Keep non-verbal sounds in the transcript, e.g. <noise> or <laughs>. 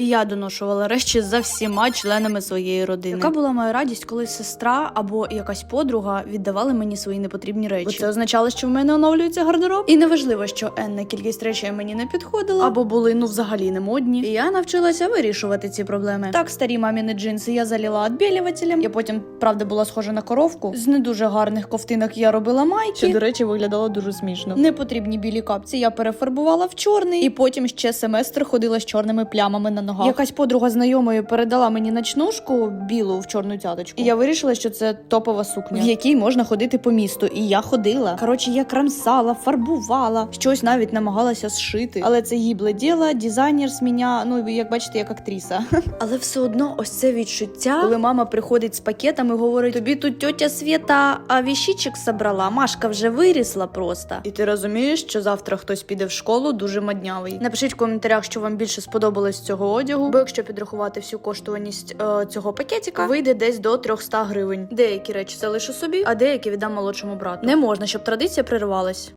І я доношувала речі за всіма членами своєї родини. Яка була моя радість, коли сестра або якась подруга віддавали мені свої непотрібні речі. Бо це означало, що в мене оновлюється гардероб. І неважливо, що енна кількість речей мені не підходила, або були ну взагалі не модні. І я навчилася вирішувати ці проблеми. Так, старі маміни джинси я заліла відбілювателем. Я потім, правда, була схожа на коровку. З не дуже гарних ковтинок я робила майки. Що, до речі, виглядало дуже смішно. Непотрібні білі капці я перефарбувала в чорний, і потім ще семестр ходила з чорними плямами на ногах. Якась подруга знайомої передала мені ночнушку білу в чорну цяточку. І я вирішила, що це топова сукня, в якій можна ходити по місту. І я ходила. Коротше, я крамсала, фарбувала, щось навіть намагалася зшити. Але це їбле діло, дизайнер з мене, ну як бачите, як актриса. <laughs> Але все одно ось це відчуття, коли мама приходить з пакетом і говорить: тобі тут тьотя Свєта а віщичок собрала, Машка вже вирісла просто. І ти розумієш, що завтра хтось піде в школу дуже моднявий. Напишіть в коментарях, що вам більше сподобалось цього одягу, бо якщо підрахувати всю коштуваність е, цього пакетика, вийде десь до 300 гривень. Деякі речі залишу собі, а деякі віддам молодшому брату. Не можна, щоб традиція приривалась.